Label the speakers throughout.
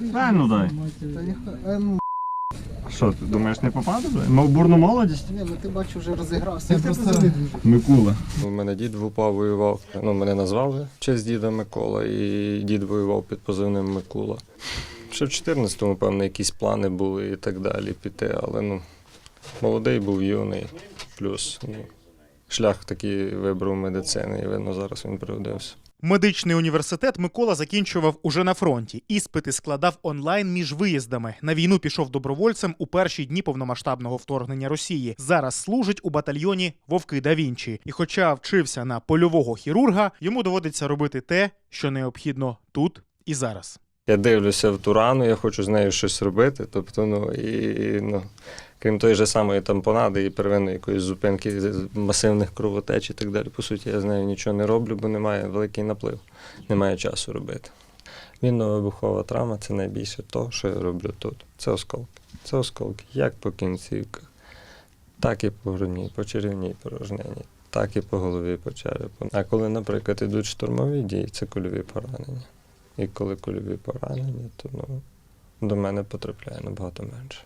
Speaker 1: Дай.
Speaker 2: Та е, ну,
Speaker 1: Що, ти думаєш, не попаде? Мов бурну молодість?
Speaker 2: ні, ну ти бачу, вже розігрався. Я просто.
Speaker 1: Микула.
Speaker 3: У мене дід в УПА воював. Ну, мене назвали в честь діда Микола, і дід воював під позивним Микула. Ще в 14-му, певно, якісь плани були і так далі піти, але ну, молодий був юний, плюс ну, шлях такий вибрав медицини, і видно, зараз він пригодився.
Speaker 4: Медичний університет Микола закінчував уже на фронті. Іспити складав онлайн між виїздами. На війну пішов добровольцем у перші дні повномасштабного вторгнення Росії. Зараз служить у батальйоні Вовки да Вінчі. І, хоча вчився на польового хірурга, йому доводиться робити те, що необхідно тут і зараз.
Speaker 3: Я дивлюся в ту рану, я хочу з нею щось робити. Тобто, ну і ну, крім тої ж самої тампонади і первинної якоїсь зупинки масивних кровотеч і так далі. По суті, я з нею нічого не роблю, бо немає великий наплив, немає часу робити. Мінно-вибухова травма це найбільше то, що я роблю тут. Це осколки. Це осколки як по кінцівках, так і по грудній, по черевній порожнині, так і по голові, по черепу. А коли, наприклад, ідуть штурмові дії, це кульові поранення. І коли кульові поранення, то ну, до мене потрапляє набагато менше.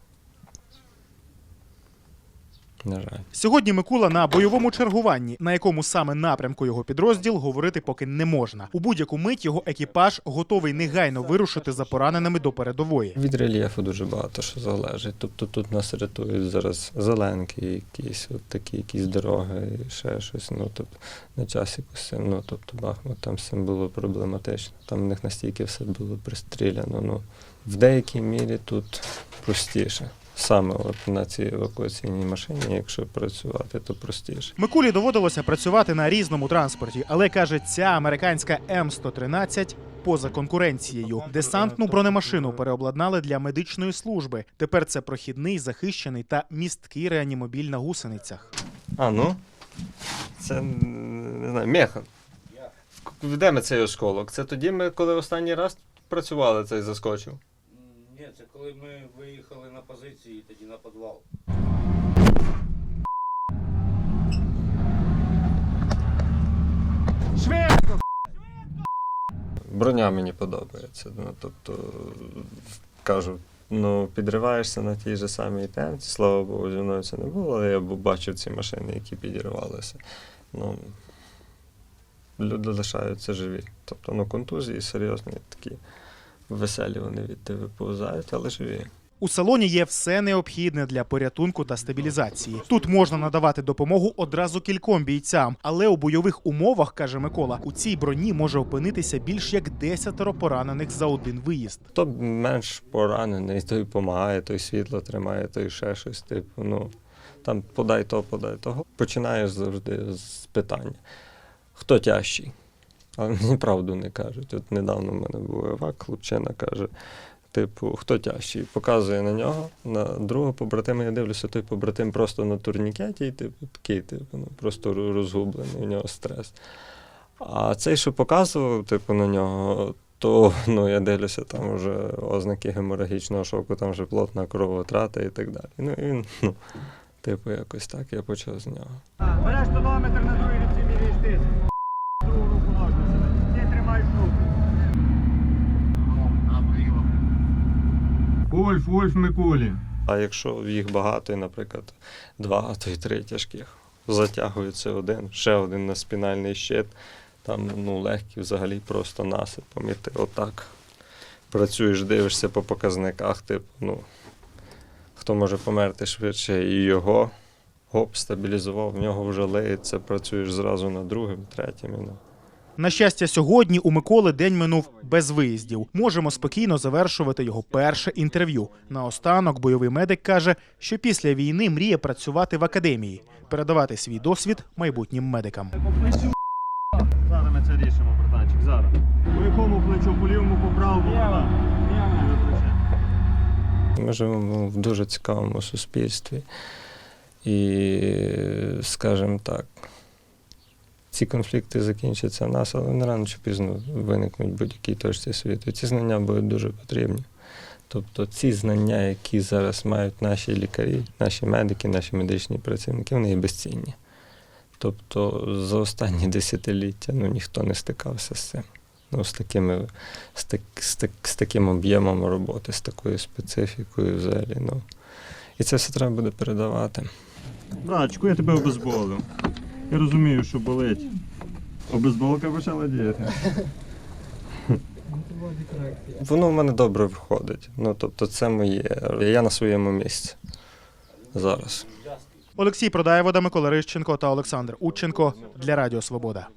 Speaker 3: На жаль.
Speaker 4: Сьогодні Микула на бойовому чергуванні, на якому саме напрямку його підрозділ говорити поки не можна. У будь-яку мить його екіпаж готовий негайно вирушити за пораненими до передової.
Speaker 3: Від рельєфу дуже багато що залежить. Тобто тут нас рятують зараз зеленки, якісь от такі якісь дороги, і ще щось. Ну тобто на часі косим, ну тобто Бахмут там з цим було проблематично. Там в них настільки все було пристріляно. Ну в деякій мірі тут простіше. Саме от на цій евакуаційній машині, якщо працювати, то простіше.
Speaker 4: Микулі доводилося працювати на різному транспорті, але каже, ця американська М113 поза конкуренцією. Десантну бронемашину переобладнали для медичної служби. Тепер це прохідний, захищений та місткий реанімобіль на гусеницях.
Speaker 3: А, ну. Це не знаю, механ. Де ми цей осколок? Це тоді ми, коли останній раз працювали, цей заскочив.
Speaker 5: Ні, це коли ми виїхали на позиції, тоді на підвал.
Speaker 3: Броня мені подобається. Ну, тобто, кажу, ну, підриваєшся на тій же самій темці. Слава Богу, зі мною це не було, але я бачив ці машини, які підірвалися. Ну, люди лишаються живі. Тобто, ну, контузії серйозні, такі веселі вони від тебе повзають, але живі.
Speaker 4: У салоні є все необхідне для порятунку та стабілізації. Тут можна надавати допомогу одразу кільком бійцям, але у бойових умовах, каже Микола, у цій броні може опинитися більш як десятеро поранених за один виїзд.
Speaker 3: Хто менш поранений, той допомагає, той світло тримає, той ще щось. Типу, ну, там подай то, подай того. Починаєш завжди з питання: хто тяжчий? Але мені правду не кажуть. От недавно в мене був евак, хлопчина каже. Типу, хто тяжчий? Показує на нього, на другого побратима. Я дивлюся, той побратим просто на турнікеті, і типу, такий, типу, ну, просто розгублений, у нього стрес. А цей, що показував, типу, на нього, то ну, я дивлюся, там вже ознаки геморагічного шоку, там вже плотна кровотрата і так далі. Ну, і він, ну, типу, якось так я почав з нього.
Speaker 1: Береш тонометр на другій руці міряєш тиск. Ульф, Ульф Микулі.
Speaker 3: А якщо їх багато, наприклад, два, то й три тяжких, затягується один, ще один на спінальний щит, там ну, легкі взагалі просто насипом. І ти отак працюєш, дивишся по показниках, типу, ну, хто може померти швидше, і його гоп, стабілізував, в нього вже лиється, працюєш зразу на другим, третім.
Speaker 4: На щастя, сьогодні у Миколи день минув без виїздів. Можемо спокійно завершувати його перше інтерв'ю. Наостанок бойовий медик каже, що після війни мріє працювати в академії, передавати свій досвід майбутнім медикам.
Speaker 1: Зараз ми це рішимо, братанчик, зараз. По якому плечу, по лівому, по правому.
Speaker 3: Ми живемо в дуже цікавому суспільстві. І, скажімо так, ці конфлікти закінчаться в нас, але не рано чи пізно виникнуть в будь-якій точці світу. Ці знання будуть дуже потрібні. Тобто ці знання, які зараз мають наші лікарі, наші медики, наші медичні працівники, вони є безцінні. Тобто за останні десятиліття ну, ніхто не стикався з цим. Ну, з такими, з, так, з, так, з таким об'ємом роботи, з такою специфікою взагалі. Ну. І це все треба буде передавати.
Speaker 1: Братчику, я тебе обезболив. Я розумію, що болить. Обезболка почала діяти.
Speaker 3: Воно в мене добре виходить. Ну, тобто, це моє. Я на своєму місці зараз.
Speaker 4: Олексій Продаєвода, Микола Рищенко та Олександр Утченко для Радіо Свобода.